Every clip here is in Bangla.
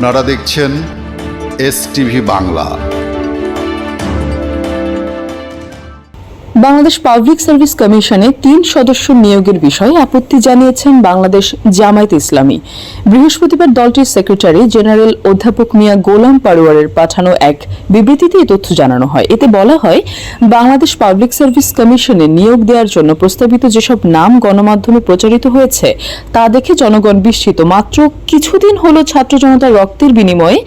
আপনারা দেখছেন S TV Bangla. Bangladesh public service কমিশনে তিন সদস্য নিয়োগের বিষয়ে আপত্তি জানিয়েছেন বাংলাদেশ জামায়াত ইসলামী। বৃহস্পতিবার দলটির সেক্রেটারি জেনারেল অধ্যাপক মিয়া গোলাম পারোয়ারের পাঠানো এক বিবৃতিতে তথ্য জানানো হয়। এতে বলা হয়, বাংলাদেশ পাবলিক সার্ভিস কমিশনে নিয়োগ দেওয়ার জন্য প্রস্তাবিত যেসব নাম গণমাধ্যমে প্রচারিত হয়েছে, তা দেখে জনগণ বিস্মিত। মাত্র কিছুদিন হল ছাত্র জনতার রক্তের বিনিময়ে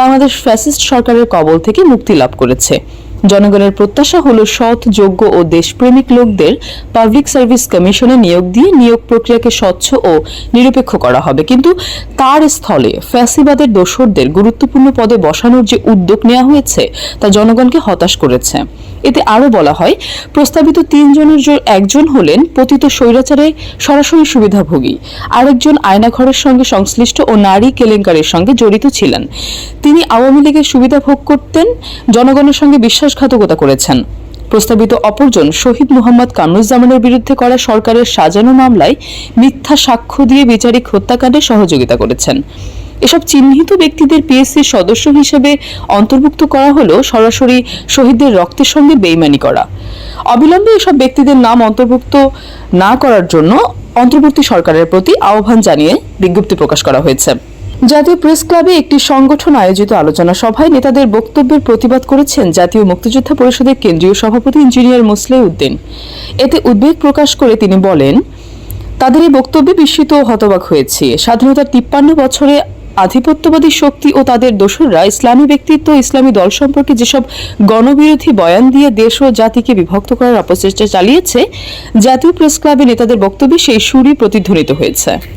বাংলাদেশ ফ্যাসিস্ট সরকারের কবল থেকে মুক্তি লাভ করেছে। জনগণের প্রত্যাশা হলো সৎ, যোগ্য ও দেশপ্রেমিক লোকদের পাবলিক সার্ভিস কমিশনে নিয়োগ দিয়ে নিয়োগ প্রক্রিয়াকে স্বচ্ছ ও নিরপেক্ষ করা হবে। কিন্তু তার স্থলে ফ্যাসিবাদের দোসরদের গুরুত্বপূর্ণ পদে বসানোর যে উদ্যোগ নেওয়া হয়েছে, তা জনগণকে হতাশ করেছে। এতে আরও বলা হয়, প্রস্তাবিত তিনজনের একজন হলেন পতিত স্বৈরাচারে সরাসরি সুবিধাভোগী। আরেকজন আয়নাঘরের সঙ্গে সংশ্লিষ্ট ও নারী কেলেঙ্কারের সঙ্গে জড়িত ছিলেন। তিনি আওয়ামী লীগের সুবিধা ভোগ করতেন, জনগণের সঙ্গে বিশ্বাসঘাতকতা করেছেন। প্রস্তাবিত অপরজন শহীদ মোহাম্মদ কামরুজ্জামানের বিরুদ্ধে করা সরকারের সাজানো মামলায় মিথ্যা সাক্ষ্য দিয়ে বিচারিক হত্যাকাণ্ডে সহযোগিতা করেছেন। এসব চিহ্নিত ব্যক্তিদের পিএসসির সদস্য হিসেবে অন্তর্ভুক্ত করা হলেও সরাসরি শহীদদের রক্তের সঙ্গে বেইমানি করা। অবিলম্বে এসব ব্যক্তিদের নাম অন্তর্ভুক্ত না করার জন্য অন্তর্বর্তী সরকারের প্রতি আহ্বান জানিয়ে বিজ্ঞপ্তি প্রকাশ করা হয়েছে। জাতীয় প্রেস ক্লাবে একটি সংগঠন আয়োজিত আলোচনা সভায় নেতাদের বক্তব্যের প্রতিবাদ করেছেন জাতীয় মুক্তিযোদ্ধা পরিষদের কেন্দ্রীয় সভাপতি ইঞ্জিনিয়ার মুসলে উদ্দিন। এতে উদ্বেগ প্রকাশ করে তিনি বলেন, তাদের এই বক্তব্যে বিস্মিত ও হতবাক হয়েছে। স্বাধীনতার তিপ্পান্ন বছরে আধিপত্যবাদী শক্তি ও তাদের দোসররা ইসলামী ব্যক্তিত্ব, ইসলামী দল সম্পর্কে যেসব গণবিরোধী বয়ান দিয়ে দেশ ও জাতিকে বিভক্ত করার অপচেষ্টা চালিয়েছে, জাতীয় প্রেস ক্লাবে নেতাদের বক্তব্যে সেই সুরই প্রতিধ্বনিত হয়েছে।